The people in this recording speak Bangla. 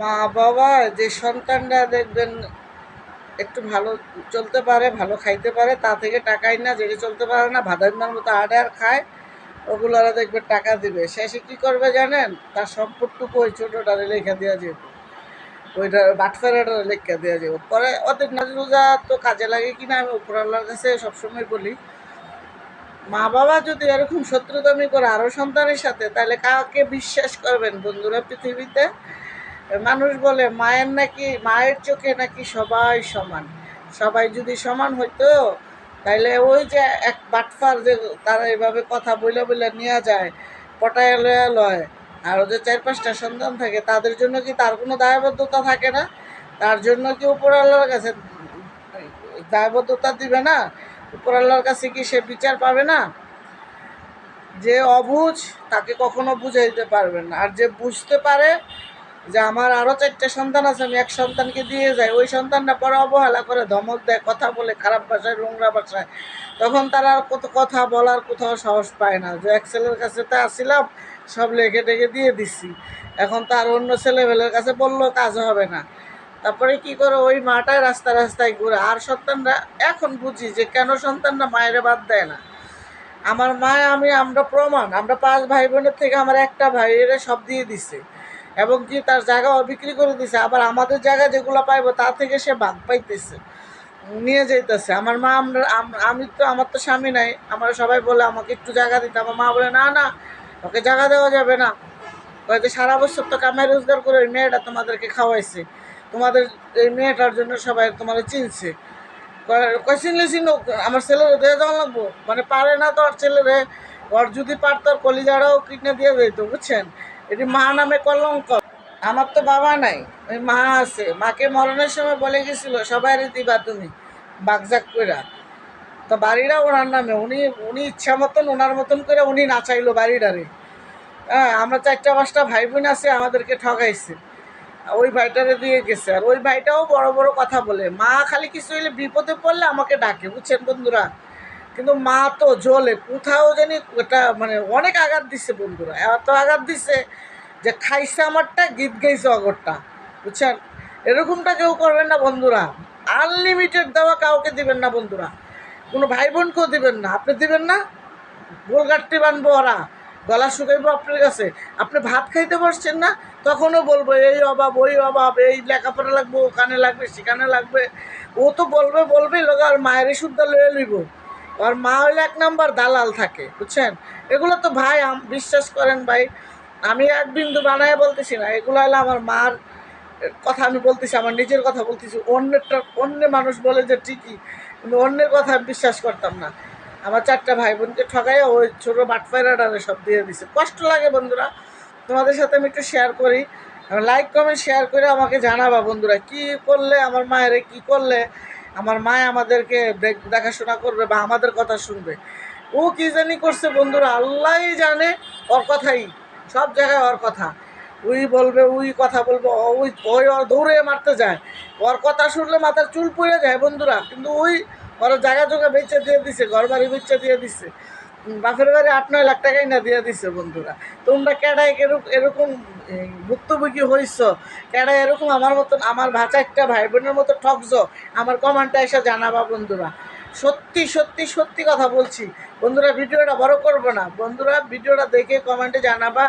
মা বাবা, যে সন্তানরা দেখবেন একটু ভালো চলতে পারে, ভালো খাইতে পারে, তা থেকে টাকাই না যেটা চলতে পারে না ভাদাইমার মতো আডে আর খায়, ওগুলোরা দেখবে টাকা দিবে। শেষে কি করবে জানেন? তার সম্পদটুকু ওই ছোটোটারে লেখা দেওয়া যাবে ওইটা বাটফেরাটা লেখা দেওয়া যাবে পরে ওদের নজরুজা তো কাজে লাগে কি না আমি উপরাল্লার কাছে সবসময় বলি, মা বাবা যদি এরকম শত্রুতামি করে আরও সন্তানের সাথে, তাহলে কাকে বিশ্বাস করবেন বন্ধুরা পৃথিবীতে? মানুষ বলে, মায়ের নাকি, মায়ের চোখে নাকি সবাই সমান। সবাই যদি সমান হইতো, তাইলে ওই যে এক বাটফার যে তারা এভাবে কথা বইলে বইলে নেওয়া যায়, পটায় লয়া লয়, আর ওদের চার পাঁচটা সন্তান থাকে, তাদের জন্য কি তার কোনো দায়বদ্ধতা থাকে না? তার জন্য কি উপরওয়ালার কাছে দায়বদ্ধতা দিবে না? উপরওয়ালার কাছে কি সে বিচার পাবে না? যে অবুঝ, তাকে কখনো বুঝাইতে পারবেন না। আর যে বুঝতে পারে যে আমার আরও চারটে সন্তান আছে, আমি এক সন্তানকে দিয়ে যাই। ওই সন্তানটা পরে অবহেলা করে ধমক দেয়, কথা বলে, খারাপ ভাষায়, নোংরা ভাষায়। তখন তারা আর কত কথা বলার কোথাও সাহস পায় না। যে এক ছেলের কাছে তো আসছিলাম সব লেখে টেখে দিয়ে দিচ্ছি এখন তার অন্য ছেলেবেলের কাছে বললেও কাজ হবে না। তারপরে কি করে, ওই মাটায় রাস্তা রাস্তায় ঘুরে, আর সন্তানরা এখন বুঝি যে কেন সন্তানরা মায়ের বাদ দেয় না। আমার মা, আমি, আমরা প্রমাণ, আমরা পাঁচ ভাই বোনের থেকে আমার একটা ভাইয়ের সব দিয়ে দিছে। এবং কি তার জায়গাও বিক্রি করে দিছে, আবার আমাদের জায়গা যেগুলো পাইবো, তা থেকে সে ভাগ পাইতেছে, নিয়ে যাইতেছে। আমার মা আমরা, আমি তো, আমার তো স্বামী নাই, আমার সবাই বলে আমাকে একটু জায়গা দিতে। আমার মা বলে, না না, ওকে জায়গা দেওয়া যাবে না। হয়তো সারা বছর তো কামাই রোজগার করে ওই মেয়েটা তোমাদেরকে খাওয়াইছে। তোমাদের এই মেয়েটার জন্য সবাই তোমাদের চিনছে। চিনলে চিনুক, আমার ছেলের দিয়ে যাওয়া লাগবো। মানে পারে না তো আর ছেলেরে, ওর যদি পারতো আর কলিজারাও কিনে দিয়ে যেত বুঝছেন? এটি মা নামে কলঙ্ক। আমার তো বাবা নাই, ওই মা আছে। মাকে মরণের সময় বলে গেছিল, সবাই দিবা তুমি বাগজাক কইরা। তো বাড়িটা ওনার নামে, উনি উনি ইচ্ছা মতন, ওনার মতন করে উনি নাচাইলো বাড়িটারে হ্যাঁ আমরা চারটা পাঁচটা ভাই বোন আছে, আমাদেরকে ঠকাইছে ওই ভাইটারে দিয়ে গেছে। আর ওই ভাইটাও বড় বড় কথা বলে। মা খালি কিছু হইলে বিপদে পড়লে আমাকে ডাকে, বুঝছেন বন্ধুরা? কিন্তু মা তো জ্বলে কোথাও জানি ওটা মানে অনেক আঘাত দিচ্ছে বন্ধুরা। এত আঘাত দিচ্ছে যে খাইছে আমারটা গীত গাইছে অগরটা। বুঝছেন? এরকমটা কেউ করবেন না বন্ধুরা। আনলিমিটেড দেওয়া কাউকে দিবেন না বন্ধুরা। কোনো ভাই বোনকেও দিবেন না। আপনি দিবেন না? গোলগাট্টি বানবো ওরা। গলা শুকাইবো আপনার কাছে। আপনি ভাত খাইতে পারছেন না? তখনও বলব, এই অভাব, ওই অভাব, এই লেখাপড়া লাগবে, ওখানে লাগবে, সেখানে লাগবে। ও তো বলবে, বলবেই, লোক আর মায়ের শুদ্ধ লয়ে লইব। আর মা হইলে এক নাম্বার দালাল থাকে, বুঝছেন? এগুলো তো ভাই বিশ্বাস করেন ভাই, আমি এক বিন্দু বানায় বলতেছি না, এগুলো হলো আমার মার কথা আমি বলতেছি, আমার নিজের কথা বলতেছি, অন্যেরটা অন্য মানুষ বলে যে ঠিকই, কিন্তু অন্যের কথা আমি বিশ্বাস করতাম না। আমার চারটা ভাই বোনকে ঠকাইয়া ওই ছোটো বাটফাইরাটারে সব দিয়ে দিছে। কষ্ট লাগে বন্ধুরা, তোমাদের সাথে আমি একটু শেয়ার করি। লাইক কমেন্ট শেয়ার করে আমাকে জানাবা বন্ধুরা, কি করলে, আমার মায়ের কি করলে আমার মায় আমাদেরকে দেখাশোনা করবে বা আমাদের কথা শুনবে। ও কি জানি করছে বন্ধুরা, আল্লাহই জানে ওর কথাই। সব জায়গায় ওর কথা। উই বলবে, উই কথা বলবে ওই ওই ওর দৌড়ে মারতে যায়। ওর কথা শুনলে মাথার চুল পড়ে যায় বন্ধুরা, কিন্তু ওই ওর জায়গা জোগা বেচে দিয়ে দিছে ঘর বাড়ি বেচে দিয়ে দিছে। বাপের বাড়ি আট নয় লাখ টাকাই না দিয়ে দিছে বন্ধুরা। তোমরা কেডাই এরকম ভুক্তভোগী হইছ এরা এরকম আমার মতন, আমার ভাষা একটা ভাই বোনের মতো ঠকছ? আমার কমেন্টটা এসে জানাবা বন্ধুরা। সত্যি সত্যি সত্যি কথা বলছি। বন্ধুরা, ভিডিওটা বড় করব না। বন্ধুরা, ভিডিওটা দেখে কমেন্টে জানাবা।